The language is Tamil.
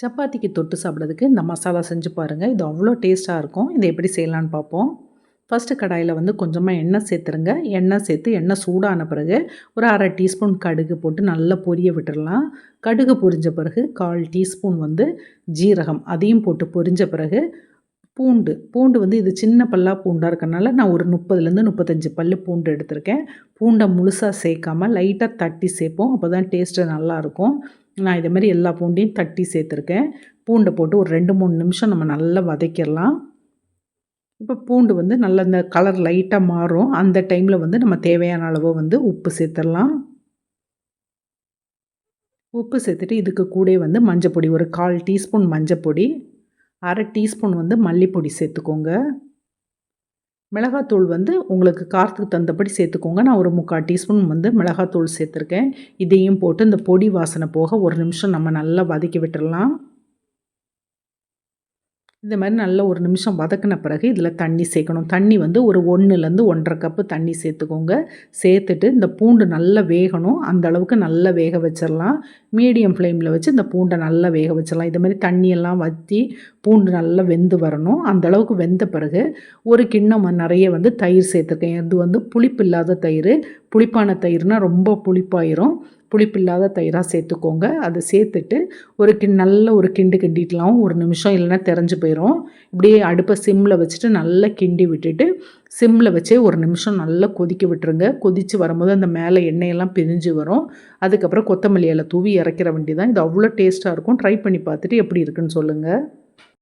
சப்பாத்திக்கு தொட்டு சாப்பிட்றதுக்கு இந்த மசாலா செஞ்சு பாருங்கள் இது அவ்வளோ டேஸ்ட்டாக இருக்கும். இதை எப்படி செய்யலான்னு பார்ப்போம். ஃபஸ்ட்டு கடாயில் வந்து கொஞ்சமாக எண்ணெய் சேர்த்துருங்க. எண்ணெய் சேர்த்து எண்ணெய் சூடான பிறகு ஒரு அரை டீஸ்பூன் கடுகு போட்டு நல்லா பொரிய விட்டுடலாம் கடுகு பொரிஞ்ச பிறகு கால் டீஸ்பூன் வந்து ஜீரகம் அதையும் போட்டு பொரிஞ்ச பிறகு பூண்டு. பூண்டு வந்து இது சின்ன பல்லாக பூண்டாக இருக்கனால நான் ஒரு முப்பதுலேருந்து முப்பத்தஞ்சு பல் பூண்டு எடுத்திருக்கேன். பூண்டை முழுசாக சேர்க்காமல் லைட்டாக தட்டி சேர்ப்போம். அப்போ தான் டேஸ்ட்டு நல்லாயிருக்கும் நான் இதே மாதிரி எல்லா பூண்டையும் தட்டி சேர்த்துருக்கேன். பூண்டை போட்டு ஒரு ரெண்டு மூணு நிமிஷம் நம்ம நல்லா வதக்கிடலாம். இப்போ பூண்டு வந்து நல்லா இந்த கலர் லைட்டாக மாறும். அந்த டைமில் வந்து நம்ம தேவையான அளவு வந்து உப்பு சேர்த்துடலாம். உப்பு சேர்த்துட்டு இதுக்கு கூட வந்து மஞ்சப்பொடி ஒரு கால் டீஸ்பூன் மஞ்சப்பொடி அரை டீஸ்பூன் வந்து மல்லிப்பொடி சேர்த்துக்கோங்க. மிளகாத்தூள் வந்து உங்களுக்கு காரத்துக்கு தந்தபடி சேர்த்துக்கோங்க. நான் ஒரு முக்கால் டீஸ்பூன் வந்து மிளகாத்தூள் சேர்த்துருக்கேன். இதையும் போட்டு இந்த பொடி வாசனை போக ஒரு நிமிஷம் நம்ம நல்லா வதக்கி விட்டுடலாம் இந்த மாதிரி நல்லா ஒரு நிமிஷம் வதக்கின பிறகு இதில் தண்ணி சேர்க்கணும். தண்ணி வந்து ஒரு ஒன்றுலேருந்து ஒன்றரை கப்பு தண்ணி சேர்த்துக்கோங்க. சேர்த்துட்டு இந்த பூண்டு நல்லா வேகணும். அந்த அளவுக்கு நல்லா வேக வச்சிடலாம் மீடியம் ஃப்ளேமில் வச்சு இந்த பூண்டை நல்லா வேக வச்சிடலாம் இது மாதிரி தண்ணியெல்லாம் வற்றி பூண்டு நல்லா வெந்து வரணும். அந்த அளவுக்கு வெந்த பிறகு ஒரு கிண்ணம் நிறைய வந்து தயிர் சேர்த்துருக்கேன். இது வந்து புளிப்பு இல்லாத தயிர். புளிப்பான தயிர்னால் ரொம்ப புளிப்பாயிரும். புளிப்பில்லாத தயிராக சேர்த்துக்கோங்க. அதை சேர்த்துட்டு ஒரு கிண் நல்ல ஒரு கிண்டு கிண்டிக்கலாம் ஒரு நிமிஷம் இல்லைன்னா தெரிஞ்சு போயிடும் இப்படியே அடுப்பை சிம்மில் வச்சுட்டு நல்லா கிண்டி விட்டுட்டு சிம்மில் வச்சே ஒரு நிமிஷம் நல்லா கொதிக்க விட்டுருங்க. கொதித்து வரும்போது அந்த மேலே எண்ணெயெல்லாம் பிரிஞ்சு வரும். அதுக்கப்புறம் கொத்தமல்லி இலை தூவி இறக்கிற வண்டி தான் இது அவ்வளோ டேஸ்ட்டாக இருக்கும். ட்ரை பண்ணி பார்த்துட்டு எப்படி இருக்குன்னு சொல்லுங்கள்